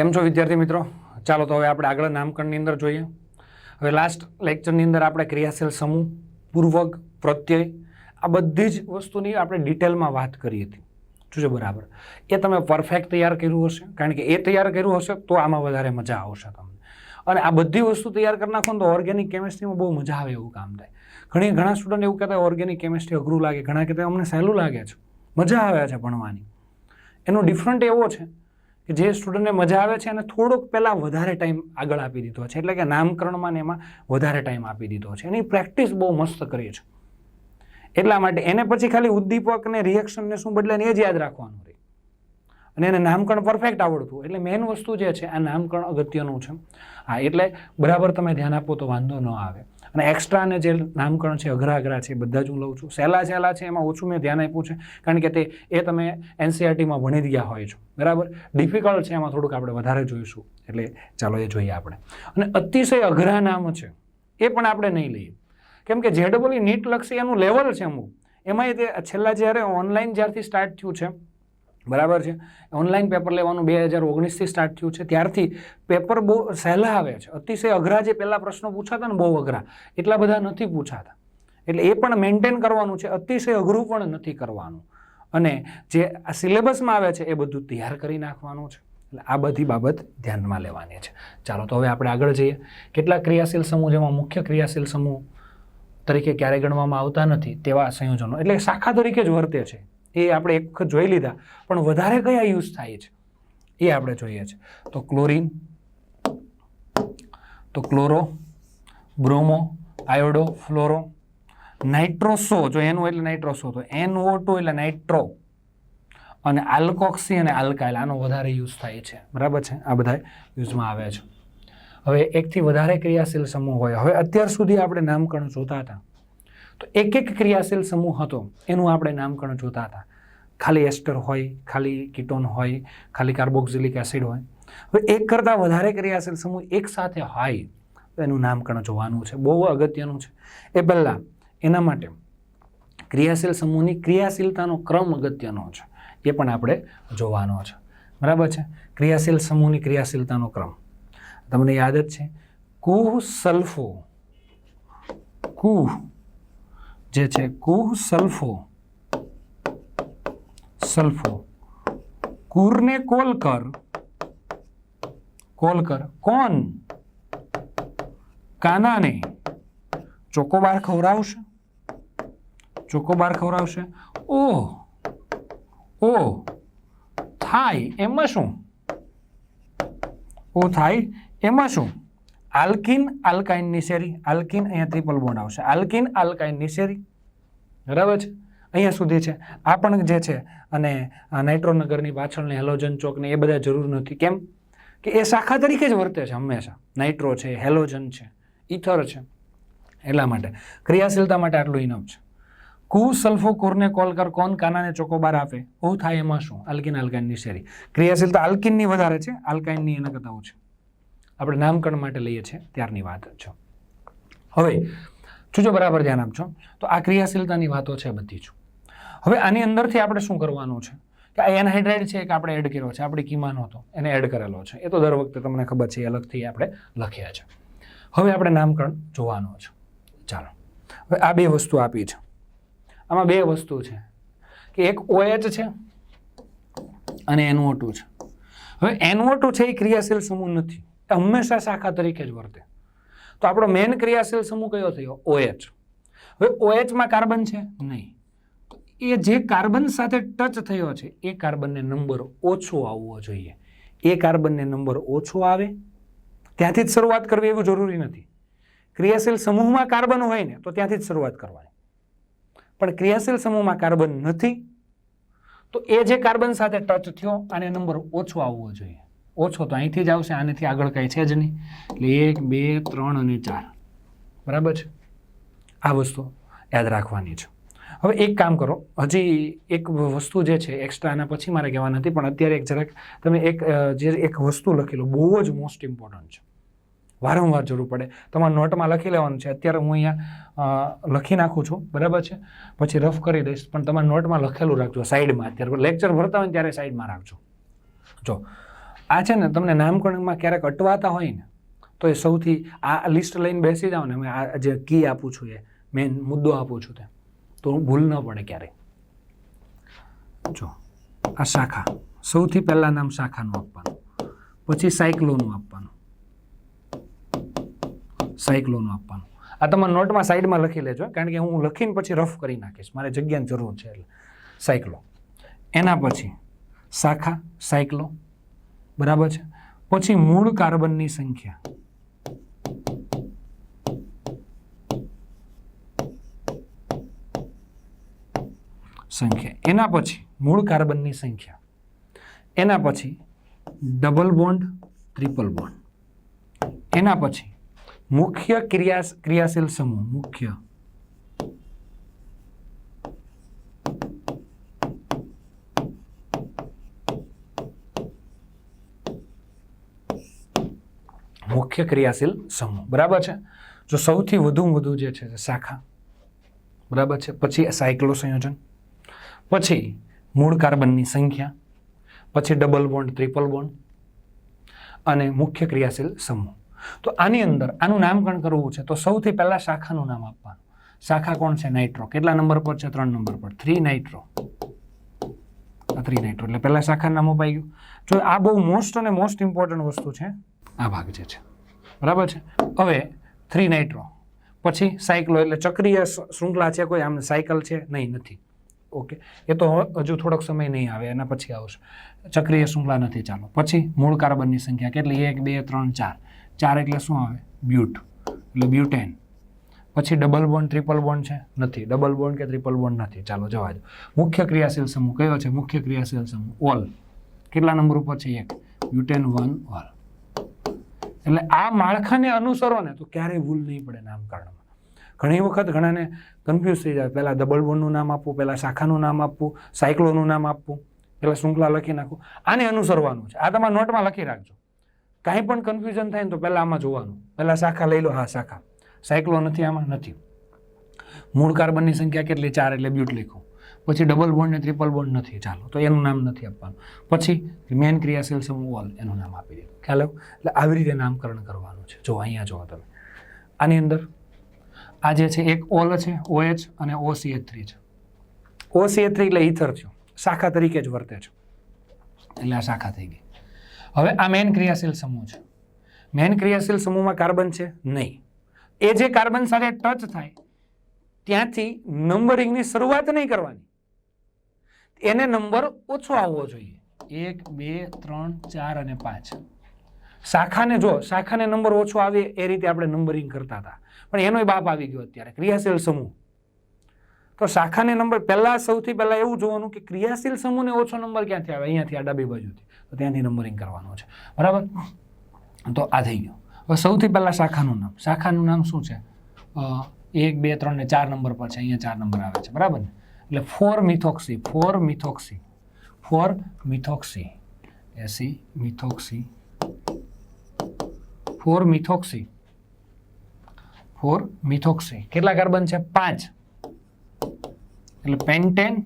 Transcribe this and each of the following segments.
કેમ છો વિદ્યાર્થી મિત્રો? ચાલો તો હવે આપણે આગળ નામકરણની અંદર જોઈએ. હવે લાસ્ટ લેક્ચરની અંદર આપણે ક્રિયાશીલ સમૂહ, પૂર્વક, પ્રત્યય, આ બધી જ વસ્તુની આપણે ડિટેલમાં વાત કરી હતી. શું છે બરાબર? એ તમે પરફેક્ટ તૈયાર કર્યું હશે. કારણ કે એ તૈયાર કર્યું હશે તો આમાં વધારે મજા આવશે તમને. અને આ બધી વસ્તુ તૈયાર કરી નાખો તો ઓર્ગેનિક કેમિસ્ટ્રીમાં બહુ મજા આવે એવું કામ થાય. ઘણી, ઘણા સ્ટુડન્ટ એવું કહેતા ઓર્ગેનિક કેમિસ્ટ્રી અઘરું લાગે. ઘણા કહેતા અમને સહેલું લાગે છે. મજા આવે છે ભણવાની. એનો ડિફરન્ટ એવો છે કે જે સ્ટુડન્ટને મજા આવે છે એને થોડોક પહેલાં વધારે ટાઈમ આગળ આપી દીધો છે. એટલે કે નામકરણમાં ને એમાં વધારે ટાઈમ આપી દીધો છે. એની પ્રેક્ટિસ બહુ મસ્ત કરી છે. એટલા માટે એને પછી ખાલી ઉદ્દીપક ને રિએક્શનને શું બદલે એ જ યાદ રાખવાનું રહે. અને એને નામકરણ પરફેક્ટ આવડતું. એટલે મેઇન વસ્તુ જે છે, આ નામકરણ અગત્યનું છે. હા, એટલે બરાબર તમે ધ્યાન આપો તો વાંધો ન આવે. અને એક્સ્ટ્રા ને જે નામકરણ છે અઘરા અઘરા છે બધા જ હું લઉં છું. સહેલા સહેલા છે, એમાં ઓછું મેં ધ્યાન આપ્યું છે, કારણ કે તે, એ તમે એનસીઆરટીમાં ભણી ગયા હોય છો. બરાબર? ડિફિકલ્ટ છે એમાં થોડુંક આપણે વધારે જોઈશું. એટલે ચાલો એ જોઈએ આપણે. અને અતિશય અઘરા નામ છે, એ પણ આપણે નહીં લઈએ. કેમ કે જેડબલી નીટ લક્ષી એનું લેવલ છે અમુક. એમાંય તે છેલ્લા જ્યારે ઓનલાઈન જ્યારથી સ્ટાર્ટ થયું છે બરાબર છે? ઓનલાઈન પેપર લેવાનું બે હજાર ઓગણીસથી સ્ટાર્ટ થયું છે. ત્યારથી પેપર બહુ સહેલા આવે છે. અતિશય અઘરા જે પહેલાં પ્રશ્નો પૂછાતા ને બહુ અઘરા. એટલા બધા નથી પૂછાતા. એટલે એ પણ મેન્ટેન કરવાનું છે. અતિશય અઘરું પણ નથી કરવાનું. અને જે આ સિલેબસમાં આવે છે એ બધું તૈયાર કરી નાખવાનું છે. એટલે આ બધી બાબત ધ્યાનમાં લેવાની છે. ચાલો તો હવે આપણે આગળ જઈએ. કેટલાક ક્રિયાશીલ સમૂહ જેમાં મુખ્ય ક્રિયાશીલ સમૂહ તરીકે ક્યારે ગણવામાં આવતા નથી તેવા સંયોજનો. એટલે શાખા તરીકે જ વર્તે છે. એ આપણે એક વખત જોઈ લીધા, પણ વધારે કયા યુઝ થાય છે? એ આપણે જોઈએ છે. તો ક્લોરિન, તો chloro, bromo, iodo, fluoro, nitroso, જો એનું એટલે નાઇટ્રોસો, તો એનઓ ટુ એટલે નાઇટ્રો, અને આલ્કોક્સી અને આલ્કાઇલ, આનો વધારે યુઝ થાય છે. બરાબર છે? આ બધા યુઝમાં આવે છે. હવે એકથી વધારે ક્રિયાશીલ સમૂહ હોય. હવે અત્યાર સુધી આપણે નામકરણ જોતા હતા. તો એક એક ક્રિયાશીલ સમૂહ હતો. એનું આપણે નામકરણ જોતા હતા. ખાલી એસ્ટર હોય, ખાલી કીટોન હોય, ખાલી કાર્બોક્સિલિક એસિડ હોય. હવે એક કરતાં વધારે ક્રિયાશીલ સમૂહ એક સાથે હોય, તો એનું નામકરણ જોવાનું છે. બહુ અગત્યનું છે. એ પહેલાં, એના માટે ક્રિયાશીલ સમૂહની ક્રિયાશીલતાનો ક્રમ અગત્યનો છે. એ પણ આપણે જોવાનો છે. બરાબર છે? ક્રિયાશીલ સમૂહની ક્રિયાશીલતાનો ક્રમ. તમને યાદ જ છે? કુહ સલ્ફો. કુહ જે છે કુહ સલ્ફો. સલ્ફો. કુરને કોલ કર. કોલ કર. કોણ કાનાને. ચોકોબાર ખવડાવશે. ચોકોબાર ખવડાવશે. ઓહ ઓ. થાય એમાં શું? ઓ થાય એમાં શું? આલ્કિન આલ્કાઇનની શેરી. આલ્કિન અહીંયા ટ્રિપલ બોન્ડ આવશે. આલ્કિન આલ્કાઇનની શેરી. બરાબર છે? અહીંયા સુધી છે. આ પણ જે છે, અને નાઇટ્રોનગરની પાછળની હેલોજન ચોકને એ બધા જરૂર નથી. કેમ? કે એ શાખા તરીકે જ વર્તે છે હંમેશા. નાઇટ્રો છે હેલોજન છે ઇથર છે. એટલા માટે. ક્રિયાશીલતા માટે આટલું ઇનફ છે. કુ સલ્ફો કોરને કોલ કર, કોન કાનાને ચોકોબાર આપે? ઓ થાય એમાં શું? આલ્કિન આલ્કાઇનની શેરી. ક્રિયાશીલતા આલ્કિનની વધારે છે, આલ્કાઇનની એના કરતા ઓછી. આપણે નામકરણ માટે લઈએ છીએ, ત્યારની વાત છે. હવે જોજો બરાબર ધ્યાન આપજો, તો આ ક્રિયાશીલતાની વાતો છે બધી જ. હવે આની અંદરથી આપણે શું કરવાનું છે? કે આ એનહાઇડ્રાઇડ છે એક આપણે એડ કર્યો છે? આપણી કિમાનો હતો એને એડ કરેલો છે. એ તો દર વખતે તમને ખબર છે અલગથી આપણે લખ્યા છે. હવે આપણે નામકરણ જોવાનું છે. ચાલો. હવે આ બે વસ્તુ આપી છે. આમાં બે વસ્તુ છે. કે એક ઓએચ છે અને એનઓ છે. હવે એનઓ છે એ ક્રિયાશીલ સમૂહ નથી. હંમેશા શાખા તરીકે જ વર્તે. તો આપણો મેન ક્રિયાશીલ સમૂહ કયો થયો? ઓએચ હવે ઓએચમાં કાર્બન છે? નહીં. એ જે કાર્બન સાથે ટચ થયો છે, એ કાર્બનને નંબર ઓછો આવવો જોઈએ. એ કાર્બનને નંબર ઓછો આવે. ત્યાંથી જ શરૂઆત કરવી એવું જરૂરી નથી. ક્રિયાશીલ સમૂહમાં કાર્બન હોય ને, તો ત્યાંથી જ શરૂઆત કરવાની. પણ ક્રિયાશીલ સમૂહમાં કાર્બન નથી, તો એ જે કાર્બન સાથે ટચ થયો, આને નંબર ઓછો આવવો જોઈએ. ઓછો તો અહીંથી જ આવશે, આનેથી આગળ કંઈ છે જ નહીં. એટલે એક, બે, ત્રણ અને ચાર. બરાબર છે? આ વસ્તુ યાદ રાખવાની છે. હવે એક કામ કરો. હજી એક વસ્તુ જે છે એક્સ્ટ્રા આના પછી મારે કહેવા નથી, પણ અત્યારે એક જરાક તમે એક જે એક વસ્તુ લખી લો, બહુ જ મોસ્ટ ઇમ્પોર્ટન્ટ છે. વારંવાર જરૂર પડે. તમારે નોટમાં લખી લેવાનું છે. અત્યારે હું અહીંયા લખી નાખું છું. બરાબર છે? પછી રફ કરી દઈશ, પણ તમારે નોટમાં લખેલું રાખજો સાઈડમાં. અત્યારે લેક્ચર ભરતા હોય ત્યારે સાઈડમાં રાખજો. જો આ છે ને તમને નામકરણમાં ક્યારેક અટવાતા હોય ને, તો એ સૌથી આ લિસ્ટ લઈને બેસી જાઓ ને મેં આ જે કી આપું છું એ, મેન મુદ્દો આપું છું તે. તો ભૂલ ન પડે ક્યારેય. જો, આ શાખા. સૌથી પહેલાં નામ શાખાનું આપવાનું. પછી સાયક્લોનું આપવાનું. સાયક્લોનું આપવાનું. આ તમારા નોટમાં સાઈડમાં લખી લેજો, કારણ કે હું લખીને પછી રફ કરી નાખીશ. મારે જગ્યાની જરૂર છે એટલે. સાયક્લો. એના પછી શાખા, સાયક્લો બરાબર છે? પછી મૂળ કાર્બનની સંખ્યા. સંખ્યા. એના પછી મૂળ કાર્બનની સંખ્યા. એના પછી ડબલ બોન્ડ ટ્રિપલ બોન્ડ. એના પછી મુખ્ય ક્રિયા ક્રિયાશીલ સમૂહ, મુખ્ય મુખ્ય ક્રિયાશીલ સમૂહ. બરાબર છે? જો સૌથી વધુ વધુ જે છે, શાખા. બરાબર છે? પછી સાયક્લો સંયોજન. પછી મૂળ કાર્બનની સંખ્યા. પછી ડબલ બોન્ડ ટ્રિપલ બોન્ડ અને મુખ્ય ક્રિયાશીલ સમૂહ. તો આની અંદર આનું નામકરણ કરવું છે, તો સૌથી પહેલાં શાખાનું નામ આપવાનું. શાખા કોણ છે? નાઇટ્રો. કેટલા નંબર પર છે? ત્રણ નંબર પર. Three nitro. Three nitro. એટલે પહેલાં શાખાનું નામ અપાઈ ગયું. જો આ બહુ મોસ્ટ અને મોસ્ટ ઇમ્પોર્ટન્ટ વસ્તુ છે, આ ભાગ જે છે. બરાબર છે? હવે થ્રી નાઇટ્રો પછી સાયકલો એટલે ચક્રીય શૃંખલા છે કોઈ? આમ સાયકલ છે? નહીં, નથી. ઓકે. એ તો હજુ થોડોક સમય નહીં આવે, એના પછી આવશે. ચક્રીય શૃંખલા નથી ચાલો. પછી મૂળ કાર્બનની સંખ્યા કેટલી? એક, બે, ત્રણ, ચાર. ચાર એટલે શું આવે? બ્યુટ. એટલે બ્યુટેન. પછી ડબલ બોન્ડ ટ્રિપલ બોન્ડ છે? નથી. ડબલ બોન્ડ કે ટ્રિપલ બોન્ડ નથી? ચાલો, જવા દો. મુખ્ય ક્રિયાશીલ સમૂહ કયો છે? મુખ્ય ક્રિયાશીલ સમૂહ ઓલ. કેટલા નંબર ઉપર છે? એક. Butane one, ol. એટલે આ માળખાને અનુસરો ને તો ક્યારેય ભૂલ નહીં પડે નામકરણમાં. ઘણી વખત ઘણાને કન્ફ્યુઝ થઈ જાય. પહેલાં ડબલ બોન્ડનું નામ આપવું, પહેલાં શાખાનું નામ આપવું સાયક્લોનું નામ આપવું, પહેલાં શૃંખલા લખી નાખવું. આને અનુસરવાનું છે. આ તમારા નોટમાં લખી રાખજો. કાંઈ પણ કન્ફ્યુઝન થાય ને તો પહેલાં આમાં જોવાનું. પહેલાં શાખા લઈ લો. હા, શાખા. સાયક્લો નથી આમાં, નથી. મૂળ કાર્બનની સંખ્યા કેટલી? ચાર એટલે બ્યુટ લખું. પછી ડબલ બોન્ડ ને ટ્રિપલ બોન્ડ નથી. ચાલો, તો એનું નામ નથી આપવાનું. પછી મેન ક્રિયાશીલ સમૂહ ઓલ એનું નામ આપી દીધું ખ્યાલ આવ્યો? એટલે આવી રીતે નામકરણ કરવાનું છે. જો અહીંયા જુઓ તમે. આની અંદર આ જે છે, એક ઓલ છે ઓએચ અને ઓસીએ થ્રી છે. ઓસીએ થ્રી એટલે ઇથર છે. શાખા તરીકે જ વર્તે છે. એટલે આ શાખા થઈ ગઈ. હવે આ મેન ક્રિયાશીલ સમૂહ છે. મેન ક્રિયાશીલ સમૂહમાં કાર્બન છે? નહીં. એ જે કાર્બન સાથે ટચ થાય, ત્યાંથી નંબરિંગની શરૂઆત નહીં કરવાની. એને નંબર ઓછો આવવો જોઈએ. એક, બે, ત્રણ, ચાર અને પાંચ. શાખાને જો, શાખાને નંબર ઓછો આવે એ રીતે આપણે નંબરિંગ કરતા હતા. પણ એનોય બાપ આવી ગયો અત્યારે, ક્રિયાશીલ સમૂહ. તો શાખાને નંબર પહેલા સૌથી પહેલા એવું જોવાનું કે ક્રિયાશીલ સમૂહને ઓછો નંબર ક્યાંથી આવે? અહીંયાથી આ ડાબી બાજુથી. તો ત્યાંથી નંબરિંગ કરવાનો છે. બરાબર? તો આ થઈ ગયું. હવે સૌથી પહેલા શાખાનું નામ. શાખાનું નામ શું છે? એક, બે, ત્રણ ને ચાર નંબર પર છે. અહીંયા ચાર નંબર આવે છે. બરાબર ને? એટલે four methoxy four methoxy four methoxy, એસી methoxy, four methoxy four methoxy. કેટલા કાર્બન છે? પાંચ. એટલે પેન્ટેન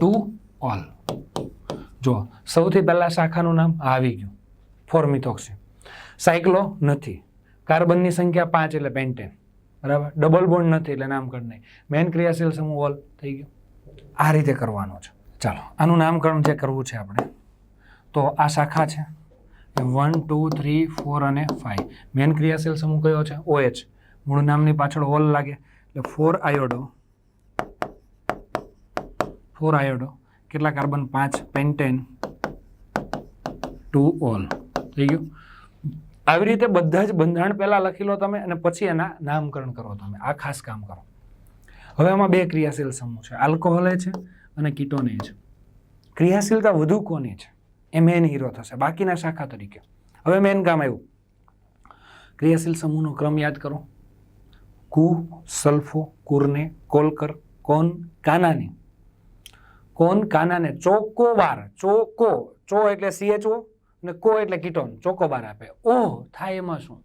ટુ ઓલ. જો સૌથી પહેલાં શાખાનું નામ આવી ગયું. Four methoxy. સાયક્લો નથી. કાર્બનની સંખ્યા પાંચ એટલે પેન્ટેન. બરાબર? ડબલ બોન્ડ નથી એટલે નામકરણ નહીં. મેન ક્રિયાશીલ સમૂહ ઓલ થઈ ગયો. આ રીતે કરવાનો છે. ચાલો, આનું નામકરણ જે કરવું છે આપણે, તો આ શાખા છે. વન ટુ થ્રી ફોર અને ફાઇવ મેન ક્રિયાશીલ સમૂહ કયો છે? ઓએચ મૂળ નામની પાછળ ઓલ લાગે. એટલે ફોર આયોડો ફોર આયોડો કેટલા કાર્બન પાંચ. પેન્ટેન ટુ ઓલ થઈ ગયું? આવી રીતે બધા જ બંધારણ પહેલાં લખી લો તમે અને પછી એના નામકરણ કરો તમે. આ ખાસ કામ કરો. હવે આમાં બે ક્રિયાશીલ સમૂહ છે. આલ્કોહોલે છે અને કીટોને છે. ક્રિયાશીલતા વધુ કોની છે? એ મેન હીરો થશે. બાકીના શાખા તરીકે. હવે મેન કામ આવ્યું. ક્રિયાશીલ સમૂહનો ક્રમ યાદ કરો. કુ, સલ્ફો, કુરને, કોલકર, કોન, કાનાની. કોન, કાનાને ચોકોવાર ચોકો. ચો એટલે સીએચઓ અને કો એટલે કીટોન, ચોકોબાર આપે. ઓહ, થાય એમાં શું?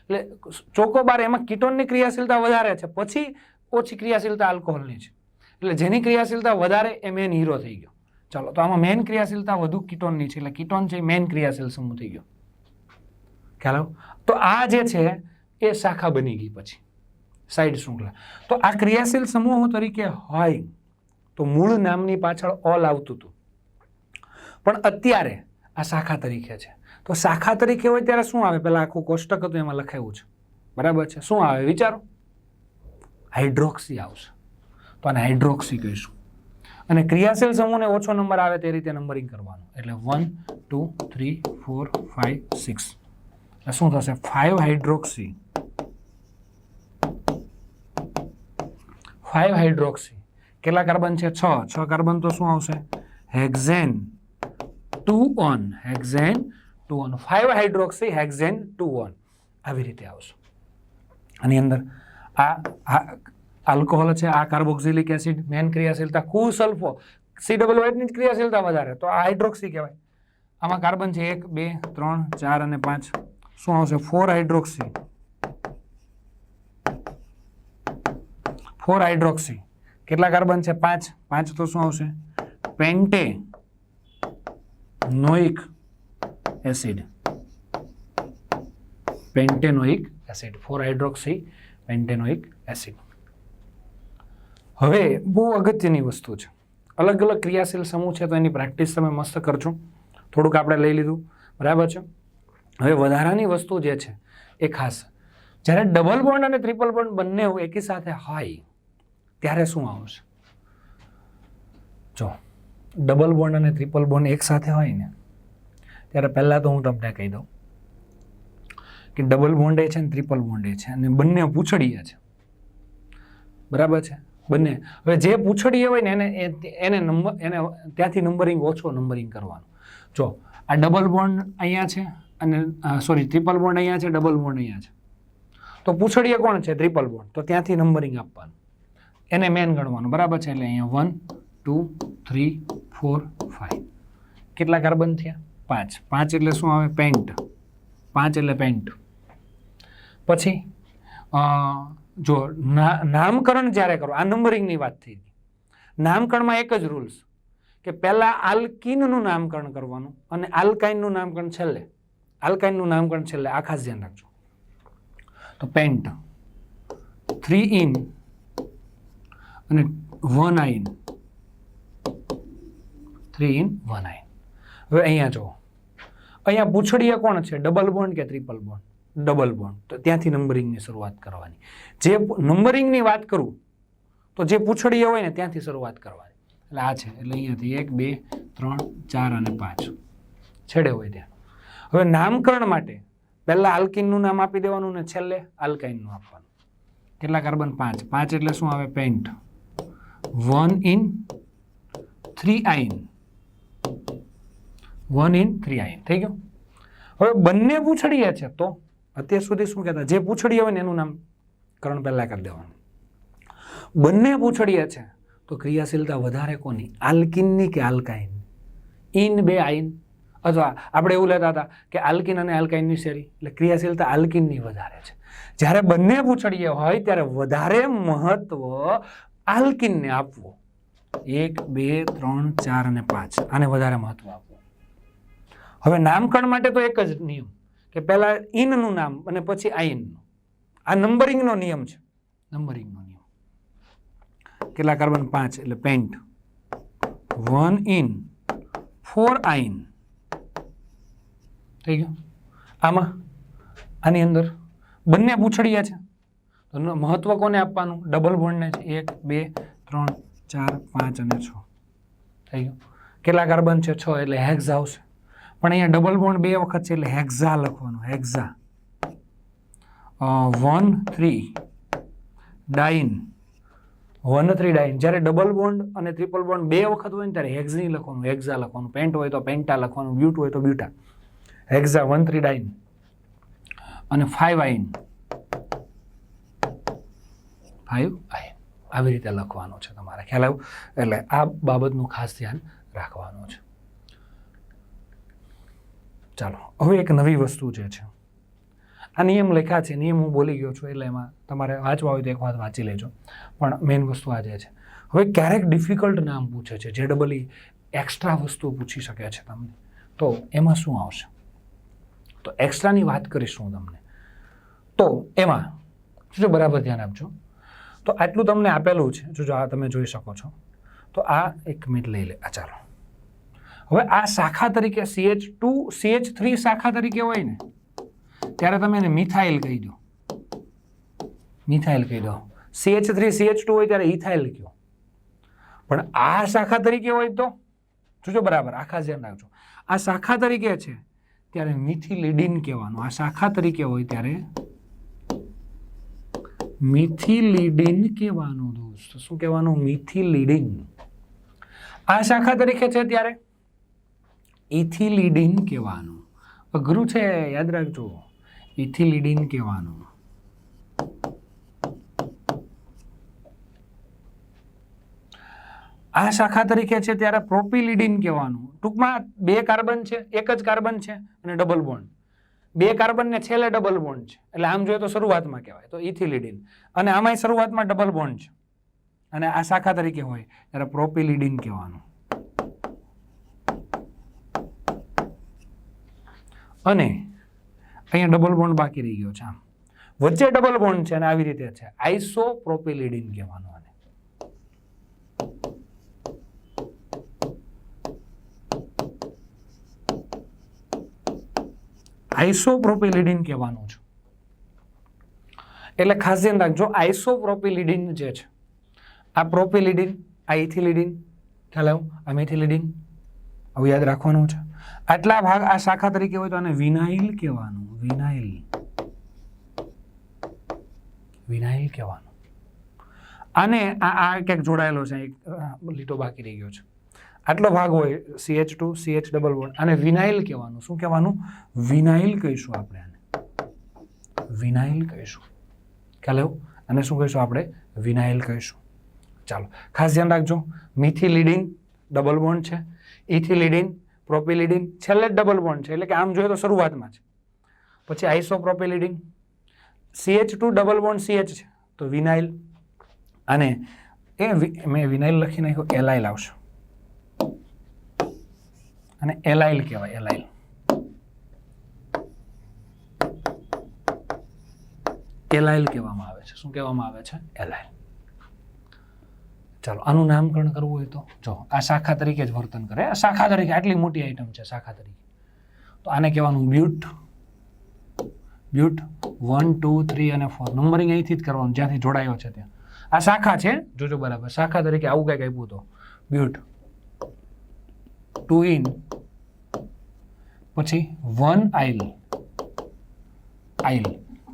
એટલે ચોકોબાર એમાં કીટોનની ક્રિયાશીલતા વધારે છે. પછી ઓછી ક્રિયાશીલતા આલ્કોહોલની છે. એટલે જેની ક્રિયાશીલતા વધારે એ મેન હીરો થઈ ગયો. ચાલો, તો આમાં મેન ક્રિયાશીલતા વધુ કીટોનની છે. એટલે કીટોન છે મેન ક્રિયાશીલ સમૂહ થઈ ગયો. ખ્યાલ તો આ જે છે એ શાખા બની ગઈ પછી. સાઈડ શૃંખલા. તો આ ક્રિયાશીલ સમૂહો તરીકે હોય. તો મૂળ નામની પાછળ ઓલ આવતું હતું. પણ અત્યારે આ શાખા તરીકે છે. તો શાખા તરીકે હોય ત્યારે શું આવે? પેલા આખું કોષ્ટક હતું, એમાં લખાયું છે. બરાબર છે? શું આવે? વિચારો. હાઇડ્રોક્સી આવશે. તો આને હાઇડ્રોક્સી કહીશું. અને ક્રિયાશીલ સમૂહને ઓછો નંબર આવે તે રીતે નંબરિંગ કરવાનું. એટલે one, two, three, four, five, six. એટલે શું થશે? Five hydroxy. Five hydroxy. કેટલા કાર્બન છે? છ. છ કાર્બન તો શું આવશે? Hexane. Two one hexane, two one five hydroxy, hexane, two one. આવી રીતે આવશે. આની અંદર આ આલ્કોહોલ છે, આ કાર્બોક્સિલિક એસિડ, મેન ક્રિયાશીલતા કુ સલ્ફો સી ડબલ વાઇટની જ ક્રિયાશીલતા વધારે, તો આ હાઇડ્રોક્સી કહેવાય. આમાં કાર્બન છે એક, બે, ત્રણ, ચાર અને પાંચ. શું આવશે? Four hydroxy. Four hydroxy. કેટલા કાર્બન છે? પાંચ. પાંચ તો શું આવશે? Pentanoic acid pentanoic acid four hydroxy pentanoic acid હવે બહુ અગત્યની વસ્તુ છે. અલગ અલગ ક્રિયાશીલ સમૂહ છે, તો એની પ્રેક્ટિસ તમે મસ્ત કરજો. થોડુંક આપણે લઈ લીધું. બરાબર છે? હવે વધારાની વસ્તુ જે છે, એ ખાસ. જ્યારે ડબલ બોન્ડ અને ટ્રિપલ બોન્ડ બંને એકી સાથે હોય, ત્યારે શું આવશે? જો ડબલ બોન્ડ અને ટ્રિપલ બોન્ડ એક સાથે હોય ને, ત્યારે પહેલાં તો હું તમને કહી દઉં કે ડબલ બોન્ડે છે ને ટ્રિપલ બોન્ડે છે અને બંને પૂછડીએ છે. બરાબર છે? બંને. હવે જે પૂછડીએ હોય ને એને એને નંબર, એને ત્યાંથી નંબરિંગ ઓછો નંબરિંગ કરવાનું. જો, આ ડબલ બોન્ડ અહીંયા છે અને સોરી ટ્રિપલ બોન્ડ અહીંયા છે, ડબલ બોન્ડ અહીંયા છે. તો પૂછડીએ કોણ છે? Triple bond. તો ત્યાંથી નંબરિંગ આપવાનું. એને મેન ગણવાનું. બરાબર છે? એટલે અહીંયા one two, three, four five કેટલા કાર્બન થયા? પાંચ. પાંચ એટલે શું આવે? પેન્ટ. પાંચ એટલે પેન્ટ. પછી જો નામકરણ જ્યારે કરો, આ નંબરિંગની વાત થઈ હતી નામકરણમાં એક જ રૂલ્સ કે પહેલાં આલ્કિનનું નામકરણ કરવાનું અને આલ્કાઇનનું નામકરણ છેલ્લે. આલ્કાઇનનું નામકરણ છેલ્લે. આ ખાસ ધ્યાન રાખજો. તો પેન્ટ. થ્રી ઇન અને one yne three en one yne હવે અહીંયા જુઓ. અહીંયા પૂછડીએ કોણ છે? ડબલ બોન્ડ કે ટ્રિપલ બોન્ડ ડબલ બોન્ડ તો ત્યાંથી નંબરિંગની શરૂઆત કરવાની. જે નંબરિંગની વાત કરું, તો જે પૂછડીએ હોય ને ત્યાંથી શરૂઆત કરવાની. એટલે આ છે. એટલે અહીંયાથી એક, બે, ત્રણ, ચાર અને પાંચ. છેડે હોય ત્યાં. હવે નામકરણ માટે પહેલાં આલ્કિનનું નામ આપી દેવાનું ને છેલ્લે આલ્કાઇનનું આપવાનું. કેટલા કાર્બન? પાંચ. પાંચ એટલે શું આવે? Pent one en three yne one en three yne થઈ ગયું? હવે બંને પૂછડીએ છે તો અત્યાર સુધી શું કહેતા? જે પૂછડીએ હોય ને એનું નામ કરણ પહેલાં કરી દેવાનું. બંને પૂછડીએ છે તો ક્રિયાશીલતા વધારે કોની? આલ્કિનની કે આલ્કાઇન? ઇન બે આઈન. અથવા આપણે એવું લેતા હતા કે આલ્કિન અને આલ્કાઇનની શેરી. એટલે ક્રિયાશીલતા આલ્કિનની વધારે છે. જ્યારે બંને પૂછડીએ હોય ત્યારે વધારે મહત્વ આલ્કિનને આપવું. એક, બે, ત્રણ, ચાર અને પાંચ. આને વધારે મહત્વ આપવું. હવે નામકરણ માટે તો એક જ નિયમ કે પહેલાં ઇનનું નામ અને પછી આઈનનું. આ નંબરિંગનો નિયમ છે. નંબરિંગનો નિયમ. કેટલા કાર્બન? પાંચ, એટલે pent. One in, four yne. થઈ ગયું? આમાં? આની અંદર? બંને પૂછડિયા છે. તો મહત્વ કોને આપવાનું? ડબલ બોન્ડને છે. એક, બે, ત્રણ, ચાર, પાંચ અને છ. થઈ ગયું? કેટલા કાર્બન છે? છ, એટલે હેક્સ આવશે. પણ અહીંયા ડબલ બોન્ડ બે વખત છે એટલે હેક્ઝા લખવાનું hexa one three diene one three diene જ્યારે ડબલ બોન્ડ અને ટ્રિપલ બોન્ડ બે વખત હોય ને ત્યારે હેક્ઝની લખવાનું હેક્ઝા લખવાનું. પેન્ટ હોય તો પેન્ટા લખવાનું બ્યુટ હોય તો buta hexa one three diene અને ફાઇવ આઈન ફાઇવ આઈન આવી રીતે લખવાનું છે તમારે. ખ્યાલ આવ્યો? એટલે આ બાબતનું ખાસ ધ્યાન રાખવાનું છે. ચાલો, હવે એક નવી વસ્તુ જે છે. આ નિયમ લખ્યા છે, નિયમ હું બોલી ગયો છું, એટલે એમાં તમારે વાંચવા હોય તો એક વાત વાંચી લેજો. પણ મેઇન વસ્તુ આ જે છે. હવે ક્યારેક ડિફિકલ્ટ નામ પૂછે છે, જે ડબલ એક્સ્ટ્રા વસ્તુ પૂછી શકે છે તમને. તો એમાં શું આવશે? તો એક્સ્ટ્રાની વાત કરીશ હું તમને. તો એમાં જો બરાબર ધ્યાન આપજો. તો આટલું તમને આપેલું છે જો આ તમે જોઈ શકો છો. તો આ એક મિનિટ લઈ લે, આ ચાલો. હવે આ શાખા તરીકે સીએચ ટુ સીએચ થ્રી શાખા તરીકે હોય ને, ત્યારે તમે એને મિથાઇલ કહી દો. મિથાઇલ કહી દો. સીએચ થ્રી સીએચ ટુ હોય ત્યારે ઇથાઇલ કહો. પણ આ શાખા તરીકે હોય તો, જોજો બરાબર, આખા ધ્યાન રાખજો. આ શાખા તરીકે છે, ત્યારે મિથિલિડિન કહેવાનું. આ શાખા તરીકે હોય ત્યારે મિથિલિડિન કહેવાનું દોસ્ત. શું કહેવાનું? મિથિલિડિન. આ શાખા તરીકે છે ત્યારે ઇથિલિડિન કહેવાનું. અઘરું છે, યાદ રાખજો. ઇથિલિડિન કહેવાનું. આ શાખા તરીકે છે ત્યારે પ્રોપિલિડિન કહેવાનું. ટૂંકમાં બે કાર્બન છે, એક જ કાર્બન છે અને ડબલ બોન્ડ બે કાર્બન ને છેલ્લે ડબલ બોન્ડ છે. એટલે આમ જોઈએ તો શરૂઆતમાં કહેવાય. તો ઇથિલિડિન અને આમાંય શરૂઆતમાં ડબલ બોન્ડ છે. અને આ શાખા તરીકે હોય ત્યારે પ્રોપિલિડિન કહેવાનું. અને અહીંયા ડબલ બોન્ડ બાકી રહી ગયો છે આમ. વચ્ચે ડબલ બોન્ડ છે અને આવી રીતે છે. આઈસો પ્રોપિલિડિન કહેવાનું આને. આઈસોપ્રોપિલિડિન કહેવાનું છે. એટલે ખાસ ધ્યાન રાખજો આઈસોપ્રોપિલિડિન જે છે, આ પ્રોપિલિડિન આ ઇથિલિડિન ખ્યાલ આવ્યો? આ મેથિલિડિન આવું યાદ રાખવાનું છે. આટલા ભાગ આ શાખા તરીકે હોય તો આને વિનાઇલ કહેવાનું. વિનાઇલ. વિનાઇલ કહેવાનું. આને આ આ ક્યાંક જોડાયેલો છે, એક લીટો બાકી રહી ગયો છે. આટલો ભાગ હોય CH two CH double one અને વિનાઇલ કહેવાનું. શું કહેવાનું? વિનાઇલ કહીશું આપણે આને. વિનાઇલ કહીશું. ખ્યાલ આવ્યો? અને શું કહીશું આપણે? વિનાઇલ કહીશું. ચાલો, ખાસ ધ્યાન રાખજો. મિથિલિડિન ડબલ બોન્ડ છે. ઇથિલિડિન પ્રોપિલિડિન છેલ્લે ડબલ બોન્ડ છે. એટલે કે આમ જોઈએ તો શરૂઆતમાં છે. પછી isopropylidene CH two double bond CH છે. તો વિનાઇલ અને એ મેં વિનાઇલ લખી નાખ્યું એલાઇલ આવશે અને એલાઇલ કહેવાય એલાઇલ એલાઇલ કહેવામાં આવે છે. શું કહેવામાં આવે છે? એલાઇલ ચાલો, આનું નામકરણ કરવું હોય તો. જો, આ શાખા તરીકે જ વર્તન કરે. આ શાખા તરીકે આટલી મોટી આઈટમ છે, શાખા તરીકે. તો આને કહેવાનું but but one two three અને ફોર નંબરિંગ અહીંથી જ કરવાનું, જ્યાંથી જોડાયો છે ત્યાં. આ શાખા છે, જોજો બરાબર, શાખા તરીકે આવું કંઈક આપ્યું તો બ્યુટ ટુ ઇન પછી વન આઇલ આઇલ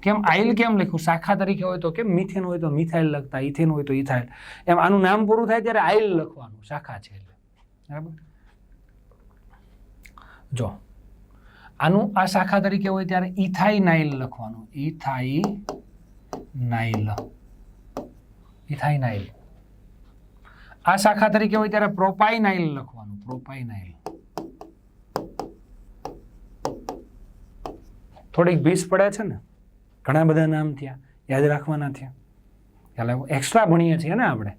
કેમ આઇલ કેમ લખ્યું? શાખા તરીકે હોય તો કેમ? મિથેન હોય તો મિથાઇલ લખતા, ઇથેન હોય તો ઇથાઇલ. એમ આનું નામ પૂરું થાય ત્યારે આઇલ લખવાનું, શાખા છે એટલે. બરાબર? જો, આનું આ શાખા તરીકે હોય ત્યારે ઇથાઇનાઇલ લખવાનું. ઇથાઇનાઇલ. ઇથાઇનાઇલ. આ શાખા તરીકે હોય ત્યારે પ્રોપાઇનાઇલ લખવાનું, પ્રોપાઇનાઇલ. થોડીક ભીસ પડે છે ને? ઘણા બધા નામ થયા, યાદ રાખવાના થયા. એટલે એક્સ્ટ્રા ભણીએ છીએ ને આપણે.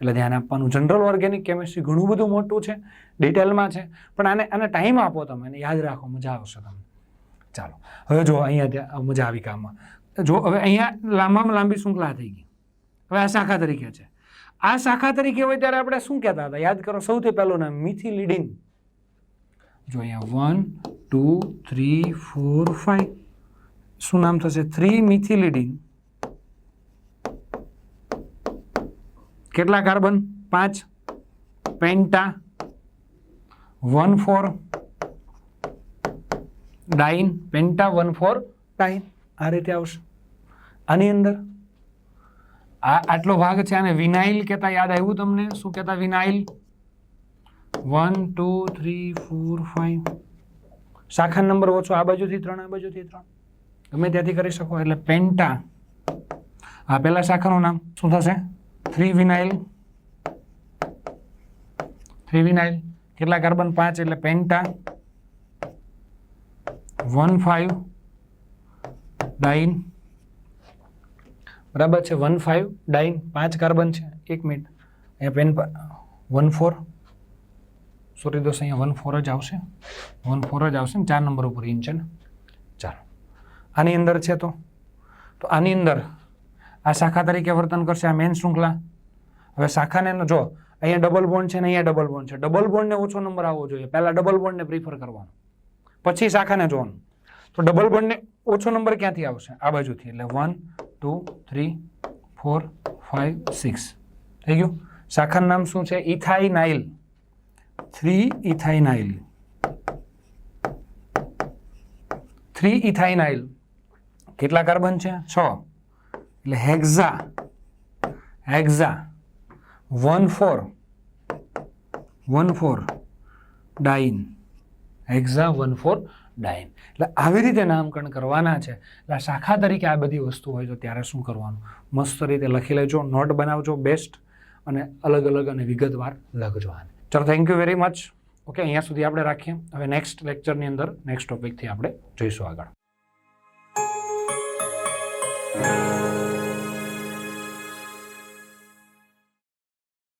એટલે ધ્યાન આપવાનું. જનરલ ઓર્ગેનિક કેમિસ્ટ્રી ઘણું બધું મોટું છે ડિટેલમાં છે. પણ આને આને ટાઈમ આપો તમે અને યાદ રાખો, મજા આવશે તમને. ચાલો, હવે જો અહીંયા ત્યાં મજા આવી કામમાં. જો, હવે અહીંયા લાંબામાં લાંબી શૃંખલા થઈ ગઈ. હવે આ શાખા તરીકે છે. આ શાખા તરીકે હોય ત્યારે આપણે શું કહેતા હતા? યાદ કરો, સૌથી પહેલું નામ મિથિલિડિન જો અહીંયા one two three four five શું નામ થશે થ્રી મિથિલિડીન કેટલા કાર્બન પાંચ penta one four diene penta one four diene આ રીતે આવશે આની અંદર આ આટલો ભાગ છે આને વિનાઇલ કહેતા યાદ આવ્યું તમને શું કહેતા vinyl one two three four five શાખા નંબર ઓછો આ બાજુથી ત્રણ આ બાજુથી ત્રણ ગમે ત્યાંથી કરી શકો એટલે પેન્ટા આ પહેલા શાખાનું નામ શું થશે? થ્રી વિનાઇલ થ્રી વિનાઇલ કેટલા કાર્બન? પાંચ એટલે પેન્ટા વન ફાઈવ ડાઇન બરાબર છે વન ફાઈવ ડાઇન પાંચ કાર્બન છે, એક મિનિટ. અહીંયા પેન વન ફોર સોરી દોસ્ત, અહીંયા વન ફોર જ આવશે. વન ફોર જ આવશે ચાર નંબર ઉપર ઇન છે ને આની અંદર છે તો? તો આની અંદર આ શાખા તરીકે વર્તન કરશે આ મેન શૃંખલા. હવે શાખાને જો, અહીંયા ડબલ બોન્ડ છે ને અહીંયા ડબલ બોન્ડ છે. ડબલ બોન્ડને ઓછો નંબર આવવો જોઈએ. પહેલાં ડબલ બોન્ડને પ્રિફર કરવાનો. પછી શાખાને જોવાનું. તો ડબલ બોન્ડને ઓછો નંબર ક્યાંથી આવશે? આ બાજુથી. એટલે one two three four five six થઈ ગયું? શાખાનું નામ શું છે? Ethynyl. Three ethynyl. Three ethynyl. કેટલા કાર્બન છે? છ. એટલે hexa hexa, one four one four diene. Hexa, one four diene. એટલે આવી રીતે નામકરણ કરવાના છે. એટલે શાખા તરીકે આ બધી વસ્તુ હોય તો ત્યારે શું કરવાનું? મસ્ત રીતે લખી લેજો, નોટ બનાવજો, બેસ્ટ, અને અલગ અલગ અને વિગતવાર લખજો આને ચલો thank you very much okay અહીંયા સુધી આપણે રાખીએ. હવે નેક્સ્ટ લેક્ચરની અંદર નેક્સ્ટ ટોપિકથી આપણે જોઈશું આગળ. Thank you.